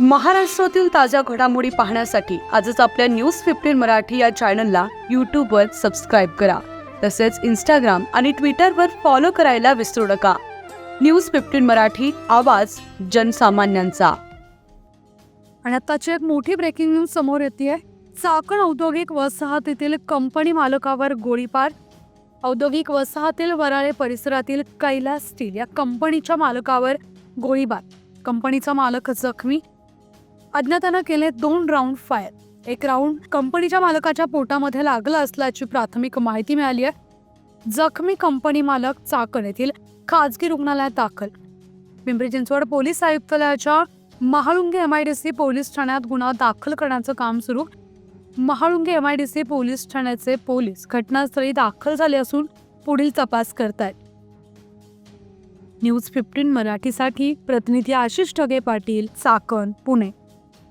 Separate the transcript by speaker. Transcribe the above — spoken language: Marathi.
Speaker 1: महाराष्ट्रातील ताज्या घडामोडी पाहण्यासाठी आजच आपल्या न्यूज फिफ्टीन मराठी या चॅनलला यूट्यूबवर सबस्क्राईब करा. तसेच इंस्टाग्राम आणि ट्विटरवर फॉलो करायला विसरू नका. न्यूज फिफ्टीन मराठी आवाज जनसामान्यांचा.
Speaker 2: आणि आताची एक मोठी ब्रेकिंग न्यूज समोर येते चाकण औद्योगिक वसाहतीतील कंपनी मालकावर गोळीबार. औद्योगिक वसाहतील वराळे परिसरातील कैलास स्टील या कंपनीच्या मालकावर गोळीबार. कंपनीचा मालक जखमी. अज्ञातानं केले दोन राऊंड फायर एक राऊंड कंपनीच्या मालकाच्या पोटामध्ये लागला असल्याची प्राथमिक माहिती मिळाली आहे. जखमी कंपनी मालक चाकण येथील खाजगी रुग्णालयात दाखल. पिंपरी चिंचवड पोलीस आयुक्तालयाच्या Mahalunge M I D C police ठाण्यात गुन्हा दाखल करण्याचं काम सुरू. Mahalunge M I D C police ठाण्याचे पोलीस घटनास्थळी दाखल झाले असून पुढील तपास करतायत. न्यूज फिफ्टीन मराठीसाठी प्रतिनिधी आशिष ढगे पाटील चाकण पुणे.